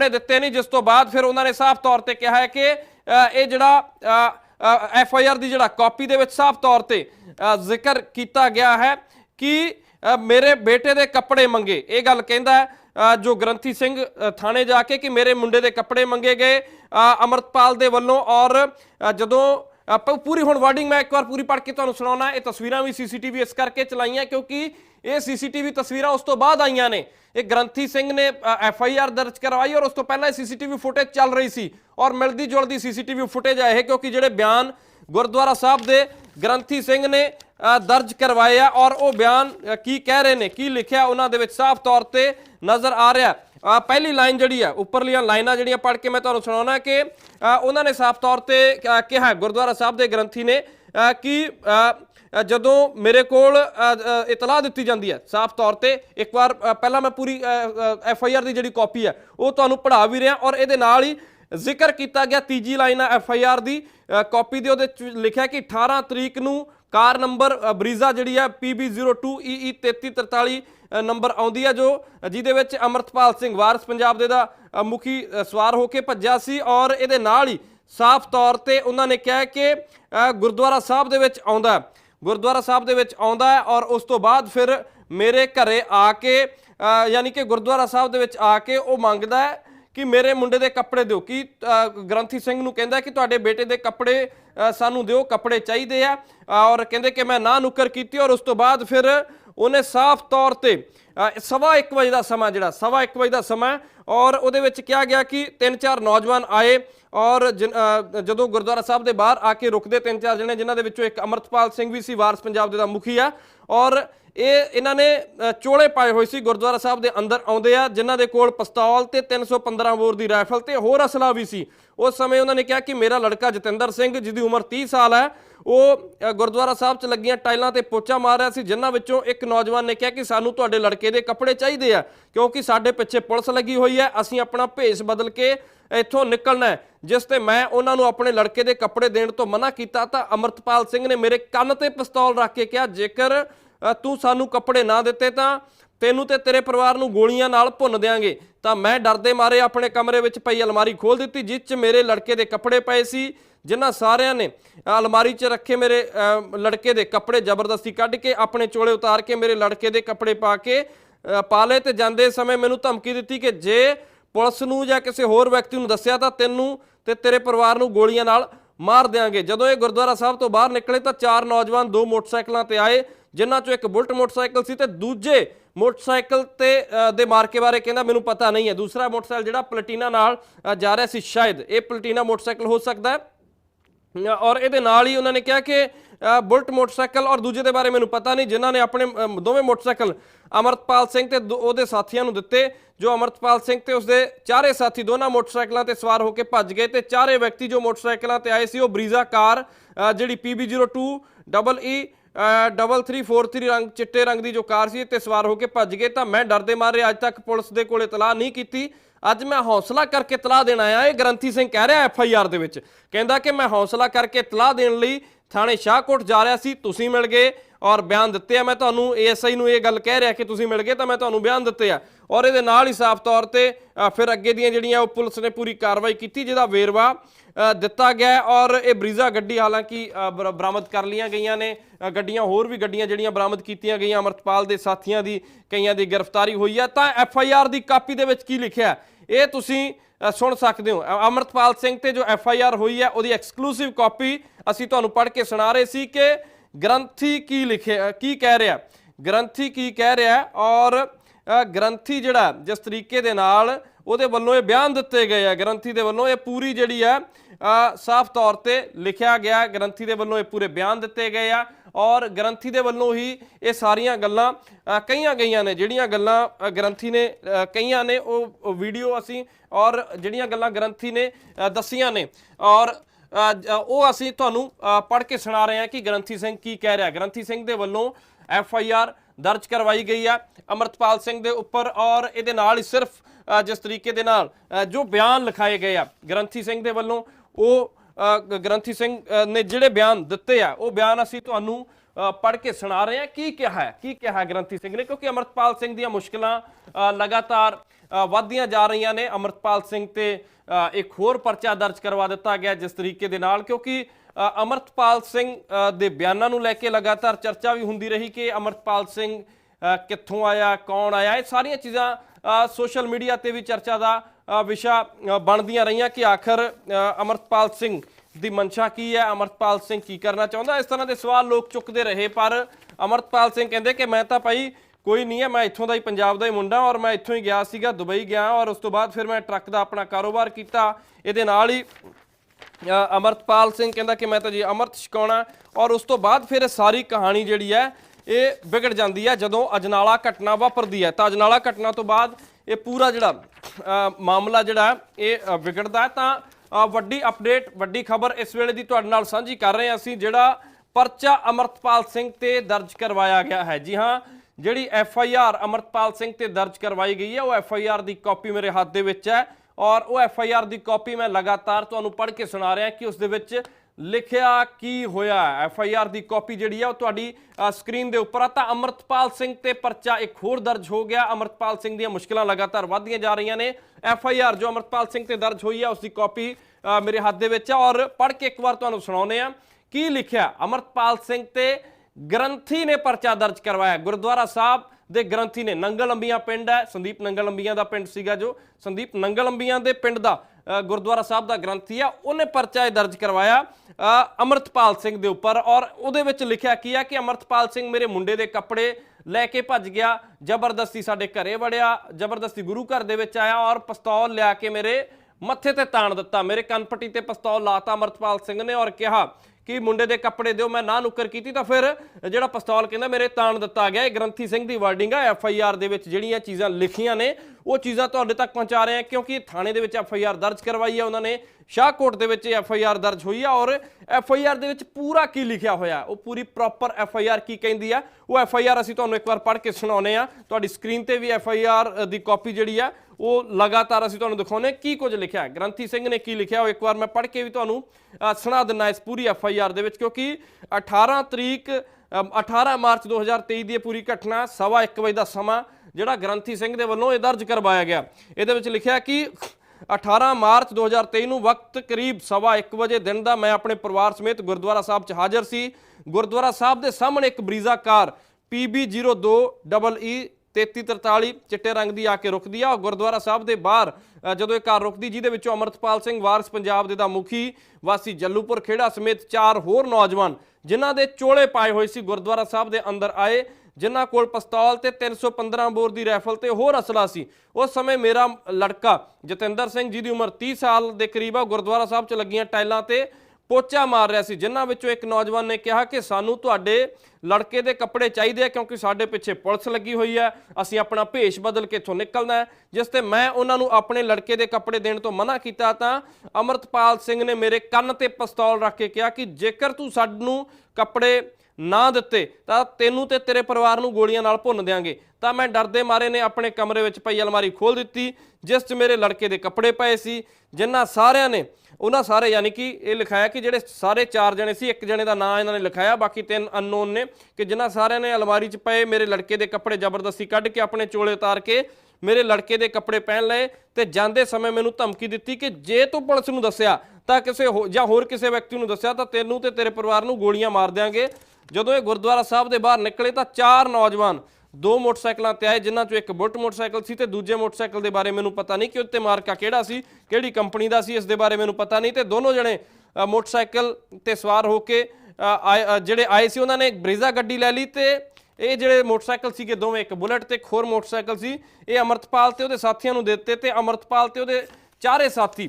ਨੇ ਦਿੱਤੇ ਨਹੀਂ ਜਿਸ ਤੋਂ ਬਾਅਦ ਫਿਰ ਉਹਨਾਂ ਨੇ ਸਾਫ਼ ਤੌਰ ਤੇ ਕਿਹਾ ਹੈ ਕਿ ਇਹ ਜਿਹੜਾ ਐਫ ਆਈ ਆਰ ਦੀ ਜਿਹੜਾ ਕਾਪੀ ਦੇ ਵਿੱਚ ਸਾਫ਼ ਤੌਰ ਤੇ ਜ਼ਿਕਰ ਕੀਤਾ ਗਿਆ ਹੈ ਕਿ ਮੇਰੇ ਬੇਟੇ ਦੇ ਕੱਪੜੇ ਮੰਗੇ। ਇਹ ਗੱਲ ਕਹਿੰਦਾ ਹੈ ਜੋ ਗ੍ਰੰਥੀ ਸਿੰਘ ਥਾਣੇ ਜਾ ਕੇ ਕਿ ਮੇਰੇ ਮੁੰਡੇ ਦੇ ਕੱਪੜੇ ਮੰਗੇ ਗਏ ਅ, ਅਮਰਤਪਾਲ ਦੇ ਵੱਲੋਂ ਔਰ ਜਦੋਂ ਆਪਾਂ ਪੂਰੀ ਹੁਣ ਵਾਰਡਿੰਗ ਮੈਂ ਇੱਕ ਵਾਰ ਪੂਰੀ ਪੜ੍ਹ ਕੇ ਤੁਹਾਨੂੰ ਸੁਣਾਉਣਾ, ਇਹ ਤਸਵੀਰਾਂ ਵੀ ਸੀਸੀਟੀਵੀ ਇਸ ਕਰਕੇ ਚਲਾਈਆਂ ਕਿਉਂਕਿ ਇਹ ਸੀਸੀਟੀਵੀ ਤਸਵੀਰਾਂ ਉਸ ਤੋਂ ਬਾਅਦ ਆਈਆਂ ਨੇ। ਇਹ ਗ੍ਰੰਥੀ ਸਿੰਘ ਨੇ ਐਫ ਆਈ ਆਰ ਦਰਜ ਕਰਵਾਈ ਔਰ ਉਸ ਤੋਂ ਪਹਿਲਾਂ ਸੀਸੀਟੀਵੀ ਫੁਟੇਜ ਚੱਲ ਰਹੀ ਸੀ ਔਰ ਮਿਲਦੀ ਜੁਲਦੀ ਸੀਸੀਟੀਵੀ ਫੁਟੇਜ ਹੈ ਇਹ ਕਿਉਂਕਿ ਜਿਹੜੇ ਬਿਆਨ ਗੁਰਦੁਆਰਾ ਸਾਹਿਬ ਦੇ ਗ੍ਰੰਥੀ ਸਿੰਘ ਨੇ ਦਰਜ ਕਰਵਾਏ ਆ ਔਰ ਉਹ ਬਿਆਨ ਕੀ ਕਹਿ ਰਹੇ ਨੇ, ਕੀ ਲਿਖਿਆ ਉਹਨਾਂ ਦੇ ਵਿੱਚ ਸਾਫ਼ ਤੌਰ ਤੇ ਨਜ਼ਰ ਆ ਰਿਹਾ। ਪਹਿਲੀ ਲਾਈਨ ਜਿਹੜੀ ਆ ਉੱਪਰਲੀਆਂ ਲਾਈਨਾਂ ਜਿਹੜੀਆਂ ਪੜ੍ਹ ਕੇ ਮੈਂ ਤੁਹਾਨੂੰ ਸੁਣਾਉਣਾ ਕਿ ਉਹਨਾਂ ਨੇ ਸਾਫ਼ ਤੌਰ ਤੇ ਕਿਹਾ ਗੁਰਦੁਆਰਾ ਸਾਹਿਬ ਦੇ ਗ੍ਰੰਥੀ ਨੇ ਕਿ ਜਦੋਂ ਮੇਰੇ ਕੋਲ ਇਤਲਾਹ ਦਿੱਤੀ ਜਾਂਦੀ ਹੈ ਸਾਫ਼ ਤੌਰ ਤੇ ਇੱਕ ਵਾਰ ਪਹਿਲਾਂ ਮੈਂ ਪੂਰੀ ਐਫ ਆਈ ਆਰ ਦੀ ਜਿਹੜੀ ਕਾਪੀ ਹੈ ਉਹ ਤੁਹਾਨੂੰ ਪੜ੍ਹਾ ਵੀ ਰਿਹਾ ਔਰ ਇਹਦੇ ਨਾਲ ਹੀ ਜ਼ਿਕਰ ਕੀਤਾ ਗਿਆ ਤੀਜੀ ਲਾਈਨ ਹੈ ਐਫ ਆਈ ਆਰ ਦੀ ਅ, ਕਾਪੀ ਦੇ ਉਹਦੇ ਚ ਲਿਖਿਆ ਕਿ 18 ਤਰੀਕ ਨੂੰ ਕਾਰ ਨੰਬਰ ਬਰੀਜ਼ਾ ਜਿਹੜੀ ਹੈ PB02EE 3343 ਅ, ਨੰਬਰ ਆਉਂਦੀ ਹੈ ਜੋ ਜਿਹਦੇ ਵਿੱਚ ਅਮਰਤਪਾਲ ਸਿੰਘ ਵਾਰਸ ਪੰਜਾਬ ਦੇ ਦਾ ਮੁਖੀ ਸਵਾਰ ਹੋ ਕੇ ਭੱਜਿਆ ਸੀ ਔਰ ਇਹਦੇ ਨਾਲ ਹੀ ਸਾਫ਼ ਤੌਰ ਤੇ ਉਹਨਾਂ ਨੇ ਕਿਹਾ ਕਿ ਗੁਰਦੁਆਰਾ ਸਾਹਿਬ ਦੇ ਵਿੱਚ ਆਉਂਦਾ ਗੁਰਦੁਆਰਾ ਸਾਹਿਬ ਦੇ ਵਿੱਚ ਆਉਂਦਾ ਹੈ ਔਰ ਉਸ ਤੋਂ ਬਾਅਦ ਫਿਰ ਮੇਰੇ ਘਰੇ ਆ ਕੇ ਯਾਨੀ ਕਿ ਗੁਰਦੁਆਰਾ ਸਾਹਿਬ ਦੇ ਵਿੱਚ ਆ ਕੇ ਉਹ ਮੰਗਦਾ ਹੈ ਕਿ ਮੇਰੇ ਮੁੰਡੇ ਦੇ ਕੱਪੜੇ ਦਿਓ। ਕਿ ਗ੍ਰੰਥੀ ਸਿੰਘ ਨੂੰ ਕਹਿੰਦਾ ਕਿ ਤੁਹਾਡੇ ਬੇਟੇ ਦੇ ਕੱਪੜੇ ਸਾਨੂੰ ਦਿਓ, ਕੱਪੜੇ ਚਾਹੀਦੇ ਆ। ਔਰ ਕਹਿੰਦੇ ਕਿ ਮੈਂ ਨਾ ਨੁੱਕਰ ਕੀਤੀ ਔਰ ਉਸ ਤੋਂ ਬਾਅਦ ਫਿਰ ਉਹਨੇ ਸਾਫ਼ ਤੌਰ ਤੇ ਸਵਾ 1 ਵਜੇ ਦਾ ਸਮਾਂ ਜਿਹੜਾ, ਸਵਾ 1 ਵਜੇ ਦਾ ਸਮਾਂ, ਔਰ ਉਹਦੇ ਵਿੱਚ ਕਿਹਾ ਗਿਆ ਕਿ ਤਿੰਨ ਚਾਰ ਨੌਜਵਾਨ ਆਏ ਔਰ ਜਿਨ- ਜਦੋਂ ਗੁਰਦੁਆਰਾ ਸਾਹਿਬ ਦੇ ਬਾਹਰ ਆ ਕੇ ਰੁਕਦੇ ਤਿੰਨ ਚਾਰ ਜਣੇ, ਜਿਨ੍ਹਾਂ ਦੇ ਵਿੱਚੋਂ ਇੱਕ ਅਮਰਤਪਾਲ ਸਿੰਘ ਵੀ ਸੀ, ਵਾਰਸ ਪੰਜਾਬ ਦੇ ਦਾ ਮੁਖੀ ਆ। ਔਰ ਇਹ ਇਹਨਾਂ ਨੇ ਚੋਲੇ ਪਾਏ ਹੋਏ ਸੀ ਗੁਰਦੁਆਰਾ ਸਾਹਿਬ ਦੇ ਅੰਦਰ ਆਉਂਦੇ ਆ, ਜਿਨ੍ਹਾਂ ਦੇ ਕੋਲ ਪਿਸਤੌਲ ਤੇ 315 ਬੋਰ ਦੀ ਰਾਈਫਲ ਤੇ ਹੋਰ ਅਸਲਾ ਵੀ ਸੀ। ਉਸ ਸਮੇਂ ਉਹਨਾਂ ਨੇ ਕਿਹਾ ਕਿ ਮੇਰਾ ਲੜਕਾ ਜਤਿੰਦਰ ਸਿੰਘ, ਜਿਹਦੀ ਉਮਰ 30 ਸਾਲ ਹੈ, ਉਹ ਗੁਰਦੁਆਰਾ ਸਾਹਿਬ 'ਚ ਲੱਗੀਆਂ ਟਾਈਲਾਂ ਤੇ ਪੋਚਾ ਮਾਰ ਰਿਹਾ ਸੀ, ਜਿਨ੍ਹਾਂ ਵਿੱਚੋਂ ਇੱਕ ਨੌਜਵਾਨ ਨੇ ਕਿਹਾ ਕਿ ਸਾਨੂੰ ਤੁਹਾਡੇ ਲੜਕੇ ਦੇ ਕੱਪੜੇ ਚਾਹੀਦੇ ਆ, ਕਿਉਂਕਿ ਸਾਡੇ ਪਿੱਛੇ ਪੁਲਿਸ ਲੱਗੀ ਹੋਈ ਹੈ, ਅਸੀਂ ਆਪਣਾ ਭੇਸ ਬਦਲ ਕੇ ਇੱਥੋਂ ਨਿਕਲਣਾ ਜਿਸ ਤੇ ਮੈਂ ਉਹਨਾਂ ਨੂੰ ਆਪਣੇ ਲੜਕੇ ਦੇ ਕੱਪੜੇ ਦੇਣ ਤੋਂ ਮਨਾ ਕੀਤਾ ਤਾਂ ਅਮਰਤਪਾਲ ਸਿੰਘ ਨੇ ਮੇਰੇ ਕੰਨ ਤੇ ਪਿਸਤੌਲ ਰੱਖ ਕੇ ਕਿਹਾ, ਜੇਕਰ ਤੂੰ ਸਾਨੂੰ ਕੱਪੜੇ ਨਾ ਦਿੱਤੇ ਤਾਂ ਤੈਨੂੰ ਤੇ ਤੇਰੇ ਪਰਿਵਾਰ ਨੂੰ ਗੋਲੀਆਂ ਨਾਲ ਭੁੰਨ ਦੇਾਂਗੇ ਤਾਂ ਮੈਂ ਡਰਦੇ ਮਾਰੇ ਆਪਣੇ ਕਮਰੇ ਵਿੱਚ ਪਈ ਅਲਮਾਰੀ ਖੋਲ ਦਿੱਤੀ ਜਿਸ 'ਚ ਮੇਰੇ ਲੜਕੇ ਦੇ ਕੱਪੜੇ ਪਏ ਸੀ ਜਿਨ੍ਹਾਂ ਸਾਰਿਆਂ ਨੇ ਅਲਮਾਰੀ 'ਚ ਰੱਖੇ ਮੇਰੇ ਲੜਕੇ ਦੇ ਕੱਪੜੇ ਜ਼ਬਰਦਸਤੀ ਕੱਢ ਕੇ ਆਪਣੇ ਚੋਲੇ ਉਤਾਰ ਕੇ ਮੇਰੇ ਲੜਕੇ ਦੇ ਕੱਪੜੇ ਪਾ ਕੇ ਅ, ਪਾਲੇ ਤੇ ਜਾਂਦੇ ਸਮੇਂ ਮੈਨੂੰ ਧਮਕੀ ਦਿੱਤੀ ਕਿ ਜੇ ਪੁਲਿਸ ਨੂੰ ਜਾਂ ਕਿਸੇ ਹੋਰ ਵਿਅਕਤੀ ਨੂੰ ਦੱਸਿਆ ਤਾਂ ਤੈਨੂੰ ਤੇ ਤੇਰੇ ਪਰਿਵਾਰ ਨੂੰ ਗੋਲੀਆਂ ਨਾਲ ਮਾਰ ਦਿਆਂਗੇ। ਜਦੋਂ ਇਹ ਗੁਰਦੁਆਰਾ ਸਾਹਿਬ ਤੋਂ ਬਾਹਰ ਨਿਕਲੇ ਤਾਂ ਚਾਰ ਨੌਜਵਾਨ ਦੋ ਮੋਟਰਸਾਈਕਲਾਂ ਤੇ ਆਏ ਜਿਨ੍ਹਾਂ ਚੋਂ ਇੱਕ ਬੁਲਟ ਮੋਟਰਸਾਈਕਲ ਸੀ ਤੇ ਦੂਜੇ ਮੋਟਰਸਾਈਕਲ ਤੇ ਦੇ ਮਾਰਕੇ ਬਾਰੇ ਕਹਿੰਦਾ ਮੈਨੂੰ ਪਤਾ ਨਹੀਂ ਹੈ। ਦੂਸਰਾ ਮੋਟਰਸਾਈਕਲ ਜਿਹੜਾ ਪਲਟੀਨਾ ਨਾਲ ਜਾ ਰਿਹਾ ਸੀ ਸ਼ਾਇਦ ਇਹ ਪਲਟੀਨਾ ਮੋਟਰਸਾਈਕਲ ਹੋ ਸਕਦਾ ਹੈ। ਔਰ ਇਹਦੇ ਨਾਲ ਹੀ ਉਹਨਾਂ ਨੇ ਕਿਹਾ ਕਿ ਬੁਲਟ ਮੋਟਰਸਾਈਕਲ ਔਰ ਦੂਜੇ ਦੇ ਬਾਰੇ ਮੈਨੂੰ ਪਤਾ ਨਹੀਂ। ਜਿਨ੍ਹਾਂ ਨੇ ਆਪਣੇ ਦੋਵੇਂ ਮੋਟਰਸਾਈਕਲ ਅਮਰਤਪਾਲ ਸਿੰਘ ਤੇ ਦੋ- ਉਹਦੇ ਸਾਥੀਆਂ ਨੂੰ ਦਿੱਤੇ ਜੋ ਅਮਰਤਪਾਲ ਸਿੰਘ ਤੇ ਉਸਦੇ ਚਾਰੇ ਸਾਥੀ ਦੋਨਾਂ ਮੋਟਰਸਾਈਕਲਾਂ ਤੇ ਸਵਾਰ ਹੋ ਕੇ ਭੱਜ ਗਏ ਤੇ ਚਾਰੇ ਵਿਅਕਤੀ ਜੋ ਮੋਟਰਸਾਈਕਲਾਂ ਤੇ ਆਏ ਸੀ ਉਹ ਬਰੀਜ਼ਾ ਕਾਰ ਅ, ਜਿਹੜੀ PB02 ਡਬਲ ਈ 3343 ਰੰਗ ਚਿੱਟੇ ਰੰਗ ਦੀ ਜੋ ਕਾਰ ਸੀ ਤੇ ਸਵਾਰ ਹੋ ਕੇ ਭੱਜ ਗਏ ਤਾਂ ਮੈਂ ਡਰਦੇ ਮਾਰੇ ਅੱਜ ਤੱਕ ਪੁਲਿਸ ਦੇ ਕੋਲ ਇਤਲਾਹ ਨਹੀਂ ਕੀਤੀ। ਅੱਜ ਮੈਂ ਹੌਸਲਾ ਕਰਕੇ ਇਤਲਾਹ ਦੇਣ ਆਇਆ। ਇਹ ਗ੍ਰੰਥੀ ਸਿੰਘ ਕਹਿ ਰਿਹਾ ਐਫ ਆਈ ਆਰ ਦੇ ਵਿੱਚ। ਕਹਿੰਦਾ ਕਿ ਮੈਂ ਹੌਸਲਾ ਕਰਕੇ ਇਤਲਾਹ ਦੇਣ ਲਈ ਥਾਣੇ ਸ਼ਾਹਕੋਟ ਜਾ ਰਿਹਾ ਸੀ ਤੁਸੀਂ ਮਿਲ ਗਏ ਔਰ ਬਿਆਨ ਦਿੱਤੇ ਆ। ਮੈਂ ਤੁਹਾਨੂੰ ਏਐਸਆਈ ਨੂੰ ਇਹ ਗੱਲ ਕਹਿ ਰਿਹਾ ਕਿ ਤੁਸੀਂ ਮਿਲ ਗਏ ਤਾਂ ਮੈਂ ਤੁਹਾਨੂੰ ਬਿਆਨ ਦਿੱਤੇ ਆ। ਔਰ ਇਹਦੇ ਨਾਲ ਹੀ ਸਾਫ਼ ਤੌਰ ਤੇ ਫਿਰ ਅੱਗੇ ਦੀਆਂ ਜਿਹੜੀਆਂ ਉਹ ਪੁਲਿਸ ਨੇ ਪੂਰੀ ਕਾਰਵਾਈ ਕੀਤੀ ਜਿਹਦਾ ਵੇਰਵਾ ਦਿੱਤਾ ਗਿਆ ਔਰ ਇਹ ਬਰੀਜ਼ਾ ਗੱਡੀ ਹਾਲਾਂਕਿ ਅ, ਬਰਾਮਦ ਕਰ ਲੀਆਂ ਗਈਆਂ ਨੇ। ਗੱਡੀਆਂ, ਹੋਰ ਵੀ ਗੱਡੀਆਂ ਜਿਹੜੀਆਂ ਬਰਾਮਦ ਕੀਤੀਆਂ ਗਈਆਂ, ਅਮਰਤਪਾਲ ਦੇ ਸਾਥੀਆਂ ਦੀ ਕਈਆਂ ਦੀ ਗ੍ਰਿਫਤਾਰੀ ਹੋਈ ਹੈ। ਤਾਂ ਐਫ ਆਈ ਆਰ ਦੀ ਕਾਪੀ ਦੇ ਵਿੱਚ ਕੀ ਲਿਖਿਆ ਇਹ ਤੁਸੀਂ ਸੁਣ ਸਕਦੇ ਹੋ। ਅ- ਅਮਰਤਪਾਲ ਸਿੰਘ ਤੇ ਜੋ ਐਫ ਆਈ ਆਰ ਹੋਈ ਹੈ, ਉਹਦੀ ਐਕਸਕਲੂਸਿਵ ਕਾਪੀ ਅਸੀਂ ਤੁਹਾਨੂੰ ਪੜ੍ਹ ਕੇ ਸੁਣਾ ਰਹੇ ਸੀ ਕਿ ਗ੍ਰੰਥੀ ਕੀ ਲਿਖਿਆ ਕੀ ਕਹਿ ਰਿਹਾ ਗ੍ਰੰਥੀ ਕੀ ਕਹਿ ਰਿਹਾ ਔਰ ਗ੍ਰੰਥੀ ਜਿਹੜਾ ਜਿਸ ਤਰੀਕੇ ਦੇ ਨਾਲ ਉਹਦੇ ਵੱਲੋਂ ਇਹ ਬਿਆਨ ਦਿੱਤੇ ਗਏ ਆ ਗ੍ਰੰਥੀ ਦੇ ਵੱਲੋਂ ਇਹ ਪੂਰੀ ਜਿਹੜੀ ਆ ਸਾਫ਼ ਤੌਰ ਤੇ ਲਿਖਿਆ ਗਿਆ ਗ੍ਰੰਥੀ ਦੇ ਵੱਲੋਂ ਇਹ ਪੂਰੇ ਬਿਆਨ ਦਿੱਤੇ ਗਏ ਆ ਔਰ ਗ੍ਰੰਥੀ ਦੇ ਵੱਲੋਂ ਹੀ ਇਹ ਸਾਰੀਆਂ ਗੱਲਾਂ ਅ, ਕਈਆਂ ਗਈਆਂ ਨੇ ਜਿਹੜੀਆਂ ਗੱਲਾਂ ਗ੍ਰੰਥੀ ਨੇ ਅ, ਕਈਆਂ ਨੇ ਉਹ ਵੀਡੀਓ ਅਸੀਂ ਔਰ ਜਿਹੜੀਆਂ ਗੱਲਾਂ ਗ੍ਰੰਥੀ ਨੇ ਦੱਸੀਆਂ ਨੇ ਔਰ ਉਹ ਅਸੀਂ ਤੁਹਾਨੂੰ ਪੜ੍ਹ ਕੇ ਸੁਣਾ ਰਹੇ ਹਾਂ ਕਿ ਗ੍ਰੰਥੀ ਸਿੰਘ ਕੀ ਕਹਿ ਰਿਹਾ। ਗ੍ਰੰਥੀ ਸਿੰਘ ਦੇ ਵੱਲੋਂ ਐਫ ਆਈ ਆਰ ਦਰਜ ਕਰਵਾਈ ਗਈ ਆ ਅਮਰਤਪਾਲ ਸਿੰਘ ਦੇ ਉੱਪਰ ਔਰ ਇਹਦੇ ਨਾਲ ਹੀ ਸਿਰਫ ਜਿਸ ਤਰੀਕੇ ਦੇ ਨਾਲ ਜੋ ਬਿਆਨ ਲਿਖਾਏ ਗਏ ਆ ਗ੍ਰੰਥੀ ਸਿੰਘ ਦੇ ਵੱਲੋਂ ਉਹ ਗ੍ਰੰਥੀ ਸਿੰਘ ਨੇ ਜਿਹੜੇ ਬਿਆਨ ਦਿੱਤੇ ਆ ਉਹ ਬਿਆਨ ਅਸੀਂ ਤੁਹਾਨੂੰ ਪੜ੍ਹ ਕੇ ਸੁਣਾ ਰਹੇ ਹਾਂ। ਕੀ ਕਿਹਾ ਹੈ? ਕੀ ਕਿਹਾ ਗ੍ਰੰਥੀ ਸਿੰਘ ਨੇ? ਕਿਉਂਕਿ ਅਮਰਤਪਾਲ ਸਿੰਘ ਦੀਆਂ ਮੁਸ਼ਕਲਾਂ ਲਗਾਤਾਰ ਅ, ਵੱਧਦੀਆਂ ਜਾ ਰਹੀਆਂ ਨੇ। ਅਮਰਤਪਾਲ ਸਿੰਘ ਤੇ ਇੱਕ ਹੋਰ ਪਰਚਾ ਦਰਜ ਕਰਵਾ ਦਿੱਤਾ ਗਿਆ ਜਿਸ ਤਰੀਕੇ ਦੇ ਨਾਲ ਕਿਉਂਕਿ ਅ, ਅਮਰਤਪਾਲ ਸਿੰਘ ਦੇ ਬਿਆਨਾਂ ਨੂੰ ਲੈ ਕੇ ਲਗਾਤਾਰ ਚਰਚਾ ਵੀ ਹੁੰਦੀ ਰਹੀ ਕਿ ਅਮਰਤਪਾਲ ਸਿੰਘ ਕਿੱਥੋਂ ਆਇਆ ਕੌਣ ਆਇਆ? ਇਹ ਸਾਰੀਆਂ ਚੀਜ਼ਾਂ ਸੋਸ਼ਲ ਮੀਡੀਆ ਤੇ ਵੀ ਚਰਚਾ ਦਾ ਵਿਸ਼ਾ ਬਣਦੀਆਂ ਰਹੀਆਂ ਕਿ ਆਖਰ ਅ, ਅਮਰਤਪਾਲ ਸਿੰਘ ਦੀ ਮਨਸ਼ਾ ਕੀ ਹੈ? ਅਮਰਤਪਾਲ ਸਿੰਘ ਕੀ ਕਰਨਾ ਚਾਹੁੰਦਾ? ਇਸ ਤਰ੍ਹਾਂ ਦੇ ਸਵਾਲ ਲੋਕ ਚੁੱਕਦੇ ਰਹੇ ਪਰ ਅਮਰਤਪਾਲ ਸਿੰਘ ਕਹਿੰਦੇ ਕਿ ਮੈਂ ਤਾਂ ਭਾਈ ਕੋਈ ਨਹੀਂ ਹੈ ਮੈਂ ਇੱਥੋਂ ਦਾ ਹੀ ਪੰਜਾਬ ਦਾ ਹੀ ਮੁੰਡਾ ਔਰ ਮੈਂ ਇੱਥੋਂ ਹੀ ਗਿਆ ਸੀਗਾ ਦੁਬਈ ਗਿਆ ਔਰ ਉਸ ਤੋਂ ਬਾਅਦ ਫਿਰ ਮੈਂ ਟਰੱਕ ਦਾ ਆਪਣਾ ਕਾਰੋਬਾਰ ਕੀਤਾ। ਇਹਦੇ ਨਾਲ ਹੀ ਅ, ਅਮਰਤਪਾਲ ਸਿੰਘ ਕਹਿੰਦਾ ਕਿ ਮੈਂ ਤਾਂ ਜੀ ਅਮਰਤ ਛਕਾਉਣਾ ਔਰ ਉਸ ਤੋਂ ਬਾਅਦ ਫਿਰ ਸਾਰੀ ਕਹਾਣੀ ਜਿਹੜੀ ਹੈ ਇਹ ਵਿਗੜ ਜਾਂਦੀ ਹੈ ਜਦੋਂ ਅਜਨਾਲਾ ਘਟਨਾ ਵਾਪਰਦੀ ਹੈ। ਤਾਂ ਅਜਨਾਲਾ ਘਟਨਾ ਤੋਂ ਬਾਅਦ ਇਹ ਪੂਰਾ ਜਿਹੜਾ ਮਾਮਲਾ ਜਿਹੜਾ ਇਹ ਵਿਗੜਦਾ ਹੈ। ਤਾਂ ਵੱਡੀ ਅਪਡੇਟ ਵੱਡੀ ਖਬਰ ਇਸ ਵੇਲੇ ਦੀ ਤੁਹਾਡੇ ਨਾਲ ਸਾਂਝੀ ਕਰ ਰਹੇ ਹਾਂ ਅਸੀਂ, ਜਿਹੜਾ ਪਰਚਾ ਅਮਰਤਪਾਲ ਸਿੰਘ ਤੇ ਦਰਜ ਕਰਵਾਇਆ ਗਿਆ ਹੈ। ਜੀ ਹਾਂ, ਜਿਹੜੀ F I R Amritpal Singh ਤੇ ਦਰਜ ਕਰਵਾਈ ਗਈ ਹੈ, ਉਹ ਐਫ ਆਈ ਆਰ ਦੀ ਕਾਪੀ ਮੇਰੇ ਹੱਥ ਦੇ ਵਿੱਚ ਹੈ। ਔਰ ਉਹ ਐਫ ਆਈ ਆਰ ਦੀ ਕਾਪੀ ਮੈਂ ਲਗਾਤਾਰ ਤੁਹਾਨੂੰ ਪੜ੍ਹ ਕੇ ਸੁਣਾ ਰਿਹਾ ਕਿ ਉਸ ਦੇ ਵਿੱਚ ਲਿਖਿਆ ਕੀ ਹੋਇਆ? ਐਫ ਆਈ ਆਰ ਦੀ ਕਾਪੀ ਜਿਹੜੀ ਆ ਉਹ ਤੁਹਾਡੀ ਸਕਰੀਨ ਦੇ ਉੱਪਰ ਆ। ਤਾਂ ਅਮਰਤਪਾਲ ਸਿੰਘ ਤੇ ਪਰਚਾ ਇੱਕ ਹੋਰ ਦਰਜ ਹੋ ਗਿਆ। ਅਮਰਤਪਾਲ ਸਿੰਘ ਦੀਆਂ ਮੁਸ਼ਕਲਾਂ ਲਗਾਤਾਰ ਵਧਦੀਆਂ ਜਾ ਰਹੀਆਂ ਨੇ। ਐਫ ਆਈ ਆਰ ਜੋ ਅਮਰਤਪਾਲ ਸਿੰਘ ਤੇ ਦਰਜ ਹੋਈ ਹੈ ਉਸ ਦੀ ਕਾਪੀ ਮੇਰੇ ਹੱਥ ਦੇ ਵਿੱਚ ਆ। ਔਰ ਪੜ੍ਹ ਕੇ ਇੱਕ ਵਾਰ ਤੁਹਾਨੂੰ ਸੁਣਾਉਂਦੇ ਆ, ਕੀ ਲਿਖਿਆ? ਅਮਰਤਪਾਲ ਸਿੰਘ ਤੇ ਗ੍ਰੰਥੀ ਨੇ ਪਰਚਾ ਦਰਜ ਕਰਵਾਇਆ। ਗੁਰਦੁਆਰਾ ਸਾਹਿਬ ਦੇ ਗ੍ਰੰਥੀ ਨੇ। ਨੰਗਲ ਅੰਬੀਆਂ ਪਿੰਡ ਹੈ। ਸੰਦੀਪ ਨੰਗਲ ਅੰਬੀਆਂ ਦਾ ਪਿੰਡ ਸੀਗਾ ਜੋ। ਸੰਦੀਪ ਨੰਗਲ ਅੰਬੀਆਂ ਦੇ ਪਿੰਡ ਦਾ ਗੁਰਦੁਆਰਾ ਸਾਹਿਬ ਦਾ ਗ੍ਰੰਥੀ ਆ। ਉਹਨੇ ਪਰਚਾ ਇਹ ਦਰਜ ਕਰਵਾਇਆ ਅ, ਅਮਰਤਪਾਲ ਸਿੰਘ ਦੇ ਉੱਪਰ ਔਰ ਉਹਦੇ ਵਿੱਚ ਲਿਖਿਆ ਕੀ ਆ ਕਿ ਅਮਰਤਪਾਲ ਸਿੰਘ ਮੇਰੇ ਮੁੰਡੇ ਦੇ ਕੱਪੜੇ ਲੈ ਕੇ ਭੱਜ ਗਿਆ ਜ਼ਬਰਦਸਤੀ ਸਾਡੇ ਘਰੇ ਵੜਿਆ ਜ਼ਬਰਦਸਤੀ ਗੁਰੂ ਘਰ ਦੇ ਵਿੱਚ ਆਇਆ ਔਰ ਪਿਸਤੌਲ ਲਿਆ ਕੇ ਮੇਰੇ ਮੱਥੇ ਤੇ ਤਾਣ ਦਿੱਤਾ। ਮੇਰੇ ਕੰਨਪੱਟੀ ਤੇ ਪਿਸਤੌਲ ਲਾਤਾ ਅਮਰਤਪਾਲ ਸਿੰਘ ਨੇ ਔਰ ਕਿਹਾ ਕਿ ਮੁੰਡੇ ਦੇ ਕੱਪੜੇ ਦਿਓ, ਮੈਂ ਨਾ ਨੁੱਕਰ ਕੀਤੀ, ਤਾਂ ਫਿਰ ਜਿਹੜਾ ਪਿਸਤੌਲ ਕਹਿੰਦਾ ਮੇਰੇ ਤਾਣ ਦਿੱਤਾ ਗਿਆ, ਇਹ ਗ੍ਰੰਥੀ ਸਿੰਘ ਦੀ ਵਰਡਿੰਗ ਆ ਐਫ ਆਈ ਆਰ ਦੇ ਵਿੱਚ ਜਿਹੜੀਆਂ ਚੀਜ਼ਾਂ ਲਿਖੀਆਂ ਨੇ, ਉਹ ਚੀਜ਼ਾਂ ਤੁਹਾਡੇ ਤੱਕ ਪਹੁੰਚਾ ਰਹੇ ਹਾਂ ਕਿਉਂਕਿ ਥਾਣੇ ਦੇ ਵਿੱਚ ਐਫ ਆਈ ਆਰ ਦਰਜ ਕਰਵਾਈ ਹੈ ਉਹਨਾਂ ਨੇ, ਸ਼ਾਹਕੋਟ ਦੇ ਵਿੱਚ ਐਫ ਆਈ ਆਰ ਦਰਜ ਹੋਈ ਆ, ਔਰ ਐਫ ਆਈ ਆਰ ਦੇ ਵਿੱਚ ਪੂਰਾ ਕੀ ਲਿਖਿਆ ਹੋਇਆ, ਉਹ ਪੂਰੀ ਪ੍ਰੋਪਰ ਐਫ ਆਈ ਆਰ ਕੀ ਕਹਿੰਦੀ ਆ, ਉਹ ਐਫ ਆਈ ਆਰ ਅਸੀਂ ਤੁਹਾਨੂੰ ਇੱਕ ਵਾਰ ਪੜ੍ਹ ਕੇ ਸੁਣਾਉਨੇ ਆ, ਤੁਹਾਡੀ ਸਕਰੀਨ ਤੇ ਵੀ ਐਫ ਆਈ ਆਰ ਦੀ ਕਾਪੀ ਜਿਹੜੀ ਆ ਉਹ ਲਗਾਤਾਰ ਅਸੀਂ ਤੁਹਾਨੂੰ ਦਿਖਾਉਨੇ ਕੀ ਕੁਝ ਲਿਖਿਆ ਗ੍ਰੰਥੀ ਸਿੰਘ ਨੇ ਕੀ ਲਿਖਿਆ ਉਹ ਇੱਕ ਵਾਰ ਮੈਂ ਪੜ੍ਹ ਕੇ ਵੀ ਤੁਹਾਨੂੰ ਸੁਣਾ ਦਿੰਨਾ ਇਸ ਪੂਰੀ ਐਫ ਆਈ ਆਰ ਦੇ ਵਿੱਚ ਕਿਉਂਕਿ 18 ਤਰੀਕ ਅਮ, 18 ਮਾਰਚ 2023 ਦੀ ਇਹ ਪੂਰੀ ਘਟਨਾ ਸਵਾ 1 ਵਜੇ ਦਾ ਸਮਾਂ ਜਿਹੜਾ ਗ੍ਰੰਥੀ ਸਿੰਘ ਦੇ ਵੱਲੋਂ ਇਹ ਦਰਜ ਕਰਵਾਇਆ ਗਿਆ। ਇਹਦੇ ਵਿੱਚ ਲਿਖਿਆ ਕਿ 18 ਮਾਰਚ 2023 ਨੂੰ ਵਕਤ ਕਰੀਬ ਸਵਾ 1 ਵਜੇ ਦਿਨ ਦਾ ਮੈਂ ਆਪਣੇ ਪਰਿਵਾਰ ਸਮੇਤ ਗੁਰਦੁਆਰਾ ਸਾਹਿਬ 'ਚ ਹਾਜ਼ਰ ਸੀ। ਗੁਰਦੁਆਰਾ ਸਾਹਿਬ ਦੇ ਸਾਹਮਣੇ ਇੱਕ ਬਰੀਜ਼ਾ ਕਾਰ PB02EE 3343 ਚਿੱਟੇ ਰੰਗ ਦੀ ਆ ਕੇ ਰੁਕਦੀ ਆ। ਔਰ ਗੁਰਦੁਆਰਾ ਸਾਹਿਬ ਦੇ ਬਾਹਰ ਜਦੋਂ ਇਹ ਕਾਰ ਰੁਕਦੀ, ਜਿਹਦੇ ਵਿੱਚੋਂ ਅਮਰਤਪਾਲ ਸਿੰਘ ਵਾਰਸ ਪੰਜਾਬ ਦੇ ਦਾ ਮੁਖੀ, ਵਾਸੀ ਜੱਲੂਪੁਰ ਖੇੜਾ ਸਮੇਤ ਚਾਰ ਹੋਰ ਨੌਜਵਾਨ, ਜਿਨ੍ਹਾਂ ਦੇ ਚੋਲੇ ਪਾਏ ਹੋਏ ਸੀ ਗੁਰਦੁਆਰਾ ਸਾਹਿਬ ਦੇ ਅੰਦਰ ਆਏ, ਜਿਨ੍ਹਾਂ ਕੋਲ ਪਿਸਤੌਲ ਤੇ 315 ਬੋਰ ਦੀ ਰਾਈਫਲ ਤੇ ਹੋਰ ਅਸਲਾ ਸੀ। ਉਸ ਸਮੇਂ ਮੇਰਾ ਲੜਕਾ ਜਤਿੰਦਰ ਸਿੰਘ ਜੀ ਦੀ ਉਮਰ 30 ਸਾਲ ਦੇ ਕਰੀਬ ਆ ਗੁਰਦੁਆਰਾ ਸਾਹਿਬ 'ਚ ਲੱਗੀਆਂ ਟਾਈਲਾਂ ਤੇ ਪੋਚਾ ਮਾਰ ਰਿਹਾ ਸੀ, ਜਿਨ੍ਹਾਂ ਵਿੱਚੋਂ ਇੱਕ ਨੌਜਵਾਨ ਨੇ ਕਿਹਾ ਕਿ ਸਾਨੂੰ ਤੁਹਾਡੇ ਲੜਕੇ ਦੇ ਕੱਪੜੇ ਚਾਹੀਦੇ ਆ ਕਿਉਂਕਿ ਸਾਡੇ ਪਿੱਛੇ ਪੁਲਿਸ ਲੱਗੀ ਹੋਈ ਹੈ, ਅਸੀਂ ਆਪਣਾ ਭੇਸ਼ ਬਦਲ ਕੇ ਇੱਥੋਂ ਨਿਕਲਣਾ ਹੈ। ਜਿਸ ਤੇ ਮੈਂ ਉਹਨਾਂ ਨੂੰ ਆਪਣੇ ਲੜਕੇ ਦੇ ਕੱਪੜੇ ਦੇਣ ਤੋਂ ਮਨਾ ਕੀਤਾ ਤਾਂ ਅਮਰਤਪਾਲ ਸਿੰਘ ਨੇ ਮੇਰੇ ਕੰਨ ਤੇ ਪਿਸਤੌਲ ਰੱਖ ਕੇ ਕਿਹਾ ਕਿ ਜੇਕਰ ਤੂੰ ਸਾਨੂੰ ਕੱਪੜੇ ਨਾ ਦਿੱਤੇ, ਤਾਂ ਤੈਨੂੰ ਤੇ ਤੇਰੇ ਪਰਿਵਾਰ ਨੂੰ ਗੋਲੀਆਂ ਨਾਲ ਭੁੰਨ ਦਿਆਂਗੇ। ਤਾਂ ਮੈਂ ਡਰਦੇ ਮਾਰੇ ਨੇ ਆਪਣੇ ਕਮਰੇ ਵਿੱਚ ਪਈ ਅਲਮਾਰੀ ਖੋਲ ਦਿੱਤੀ, ਜਿਸ 'ਚ ਮੇਰੇ ਲੜਕੇ ਦੇ ਕੱਪੜੇ ਪਏ ਸੀ ਜਿਨ੍ਹਾਂ ਸਾਰਿਆਂ ਨੇ, ਉਹਨਾਂ ਸਾਰੇ ਯਾਨੀ ਕਿ ਇਹ ਲਿਖਾਇਆ ਕਿ ਜਿਹੜੇ ਸਾਰੇ ਚਾਰ ਜਣੇ ਸੀ, ਇੱਕ ਜਣੇ ਦਾ ਨਾਂ ਇਹਨਾਂ ਨੇ ਲਿਖਾਇਆ, ਬਾਕੀ ਤਿੰਨ ਅਨਨੋਨ ਨੇ, ਕਿ ਜਿਨ੍ਹਾਂ ਸਾਰਿਆਂ ਨੇ ਅਲਮਾਰੀ 'ਚ ਪਏ ਮੇਰੇ ਲੜਕੇ ਦੇ ਕੱਪੜੇ ਜ਼ਬਰਦਸਤੀ ਕੱਢ ਕੇ ਆਪਣੇ ਚੋਲੇ ਉਤਾਰ ਕੇ ਮੇਰੇ ਲੜਕੇ ਦੇ ਕੱਪੜੇ ਪਹਿਨ ਲਏ ਤੇ ਜਾਂਦੇ ਸਮੇਂ ਮੈਨੂੰ ਧਮਕੀ ਦਿੱਤੀ ਕਿ ਜੇ ਤੂੰ ਪੁਲਿਸ ਨੂੰ ਦੱਸਿਆ ਤਾਂ ਕਿਸੇ ਹੋ- ਜਾਂ ਹੋਰ ਕਿਸੇ ਵਿਅਕਤੀ ਨੂੰ ਦੱਸਿਆ ਤਾਂ ਤੈਨੂੰ ਤੇ ਤੇਰੇ ਪਰਿਵਾਰ ਨੂੰ ਗੋਲੀਆਂ ਮਾਰ ਦਿਆਂਗੇ। ਜਦੋਂ ਇਹ ਗੁਰਦੁਆਰਾ ਸਾਹਿਬ ਦੇ ਬਾਹਰ ਨਿਕਲੇ ਤਾਂ ਚਾਰ ਨੌਜਵਾਨ, ਦੋ ਮੋਟਰਸਾਈਕਲਾਂ ਤੇ ਆਏ, ਜਿਨ੍ਹਾਂ ਚੋਂ ਇੱਕ ਬੁੱਟ ਮੋਟਰਸਾਈਕਲ ਸੀ ਤੇ ਦੂਜੇ ਮੋਟਰਸਾਈਕਲ ਦੇ ਬਾਰੇ ਮੈਨੂੰ ਪਤਾ ਨਹੀਂ ਕਿ ਉੱਤੇ ਮਾਰਕਾ ਕਿਹੜਾ ਸੀ, ਕਿਹੜੀ ਕੰਪਨੀ ਦਾ ਸੀ, ਇਸ ਦੇ ਬਾਰੇ ਮੈਨੂੰ ਪਤਾ ਨਹੀਂ ਤੇ ਦੋਨੋਂ ਜਣੇ ਮੋਟਰਸਾਈਕਲ ਤੇ ਸਵਾਰ ਹੋ ਕੇ ਆਏ- ਜਿਹੜੇ ਆਏ ਸੀ ਉਹਨਾਂ ਨੇ ਇੱਕ ਗੱਡੀ ਲੈ ਲਈ ਤੇ ਇਹ ਜਿਹੜੇ ਮੋਟਰਸਾਈਕਲ ਸੀਗੇ ਦੋਵੇਂ ਇੱਕ ਬੁਲਟ ਤੇ ਇੱਕ ਹੋਰ ਮੋਟਰਸਾਈਕਲ ਸੀ ਇਹ ਅਮਰਤਪਾਲ ਤੇ ਉਹਦੇ ਸਾਥੀਆਂ ਨੂੰ ਦਿੱਤੇ ਤੇ ਅਮਰਤਪਾਲ ਤੇ ਉਹਦੇ ਚਾਰੇ ਸਾਥੀ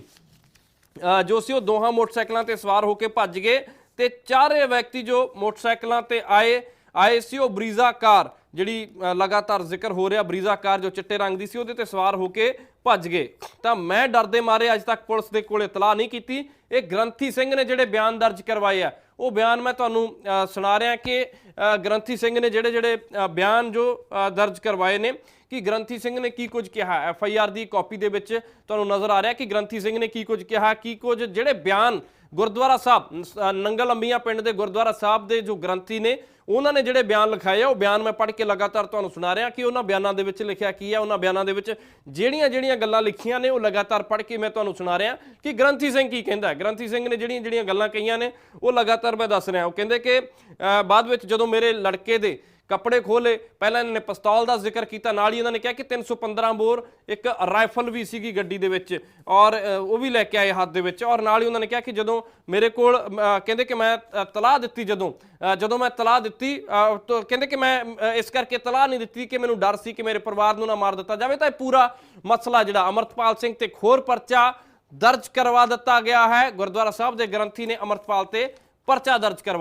ਅ, ਜੋ ਸੀ ਉਹ ਦੋਹਾਂ ਮੋਟਰਸਾਈਕਲਾਂ ਤੇ ਸਵਾਰ ਹੋ ਕੇ ਭੱਜ ਗਏ ਤੇ ਚਾਰੇ ਵਿਅਕਤੀ ਜੋ ਮੋਟਰਸਾਈਕਲਾਂ ਤੇ ਆਏ ਆਏ ਸੀ ਉਹ ਬਰੀਜ਼ਾ ਕਾਰ ਜਿਹੜੀ ਲਗਾਤਾਰ ਜ਼ਿਕਰ ਹੋ ਰਿਹਾ ਬਰੀਜ਼ਾ ਕਾਰ ਜੋ ਚਿੱਟੇ ਰੰਗ ਦੀ ਸੀ ਉਹਦੇ ਤੇ ਸਵਾਰ ਹੋ ਕੇ ਭੱਜ ਗਏ। ਤਾਂ ਮੈਂ ਡਰਦੇ ਮਾਰੇ ਅੱਜ ਤੱਕ ਪੁਲਿਸ ਦੇ ਕੋਲ ਇਤਲਾਹ ਨਹੀਂ ਕੀਤੀ। ਇਹ ਗ੍ਰੰਥੀ ਸਿੰਘ ਨੇ ਜਿਹੜੇ ਬਿਆਨ ਦਰਜ ਕਰਵਾਏ ਆ ਉਹ ਬਿਆਨ ਮੈਂ ਤੁਹਾਨੂੰ ਸੁਣਾ ਰਿਹਾ ਕਿ ਗ੍ਰੰਥੀ ਸਿੰਘ ਨੇ ਜਿਹੜੇ ਜਿਹੜੇ ਬਿਆਨ ਜੋ ਦਰਜ ਕਰਵਾਏ ਨੇ, ਕਿ ਗ੍ਰੰਥੀ ਸਿੰਘ ਨੇ ਕੀ ਕੁਝ ਕਿਹਾ? ਐਫ ਆਈ ਆਰ ਦੀ ਕਾਪੀ ਦੇ ਵਿੱਚ ਤੁਹਾਨੂੰ ਨਜ਼ਰ ਆ ਰਿਹਾ ਕਿ ਗ੍ਰੰਥੀ ਸਿੰਘ ਨੇ ਕੀ ਕੁਝ ਕਿਹਾ, ਕੀ ਕੁਝ, ਜਿਹੜੇ ਬਿਆਨ ਗੁਰਦੁਆਰਾ ਸਾਹਿਬ ਨੰਗਲ ਅੰਬੀਆਂ ਪਿੰਡ ਦੇ ਗੁਰਦੁਆਰਾ ਸਾਹਿਬ ਦੇ ਜੋ ਗ੍ਰੰਥੀ ਨੇ, ਉਹਨਾਂ ਨੇ ਜਿਹੜੇ ਬਿਆਨ ਲਿਖਾਏ ਆ, ਉਹ ਬਿਆਨ ਮੈਂ ਪੜ੍ਹ ਕੇ ਲਗਾਤਾਰ ਤੁਹਾਨੂੰ ਸੁਣਾ ਰਿਹਾ ਕਿ ਉਹਨਾਂ ਬਿਆਨਾਂ ਦੇ ਵਿੱਚ ਲਿਖਿਆ ਕੀ ਹੈ ਉਹਨਾਂ ਬਿਆਨਾਂ ਦੇ ਵਿੱਚ ਜਿਹੜੀਆਂ ਜਿਹੜੀਆਂ ਗੱਲਾਂ ਲਿਖੀਆਂ ਨੇ, ਉਹ ਲਗਾਤਾਰ ਪੜ੍ਹ ਕੇ ਮੈਂ ਤੁਹਾਨੂੰ ਸੁਣਾ ਰਿਹਾ ਕਿ ਗ੍ਰੰਥੀ ਸਿੰਘ ਕੀ ਕਹਿੰਦਾ ਗ੍ਰੰਥੀ ਸਿੰਘ ਨੇ ਜਿਹੜੀਆਂ ਜਿਹੜੀਆਂ ਗੱਲਾਂ ਕਹੀਆਂ ਨੇ, ਉਹ ਲਗਾਤਾਰ ਮੈਂ ਦੱਸ ਰਿਹਾ। ਉਹ ਕਹਿੰਦੇ ਕਿ ਬਾਅਦ ਵਿੱਚ ਜਦੋਂ ਮੇਰੇ ਲੜਕੇ ਦੇ ਕੱਪੜੇ ਖੋਲੇ ਪਹਿਲਾਂ ਇਹਨਾਂ ਨੇ ਪਿਸਤੌਲ ਦਾ ਜ਼ਿਕਰ ਕੀਤਾ, ਨਾਲ ਹੀ ਇਹਨਾਂ ਨੇ ਕਿਹਾ ਕਿ 315 ਬੋਰ, ਇੱਕ ਰਾਈਫਲ ਵੀ ਸੀਗੀ ਗੱਡੀ ਦੇ ਵਿੱਚ ਔਰ ਉਹ ਵੀ ਲੈ ਕੇ ਆਏ ਹੱਥ ਦੇ ਵਿੱਚ ਔਰ ਨਾਲ ਹੀ ਉਹਨਾਂ ਨੇ ਕਿਹਾ ਕਿ ਜਦੋਂ ਮੇਰੇ ਕੋਲ ਕਹਿੰਦੇ ਕਿ ਮੈਂ ਤਲਾਹ ਦਿੱਤੀ ਜਦੋਂ ਜਦੋਂ ਮੈਂ ਤਲਾਹ ਦਿੱਤੀ ਤਾਂ, ਕਹਿੰਦੇ ਕਿ ਮੈਂ ਇਸ ਕਰਕੇ ਤਲਾਹ ਨਹੀਂ ਦਿੱਤੀ ਕਿ ਮੈਨੂੰ ਡਰ ਸੀ ਕਿ ਮੇਰੇ ਪਰਿਵਾਰ ਨੂੰ ਨਾ ਮਾਰ ਦਿੱਤਾ ਜਾਵੇ, ਤਾਂ ਇਹ ਪੂਰਾ ਮਸਲਾ ਜਿਹੜਾ ਅਮਰਤਪਾਲ ਸਿੰਘ ਤੇ ਖੋਰ ਪਰਚਾ ਦਰਜ ਕਰਵਾ ਦਿੱਤਾ ਗਿਆ ਹੈ। ਗੁਰਦੁਆਰਾ ਸਾਹਿਬ ਦੇ ਗ੍ਰੰਥੀ ਨੇ ਅਮਰਤਪਾਲ ਤੇ ਪਰਚਾ ਦਰਜ ਕਰਵਾ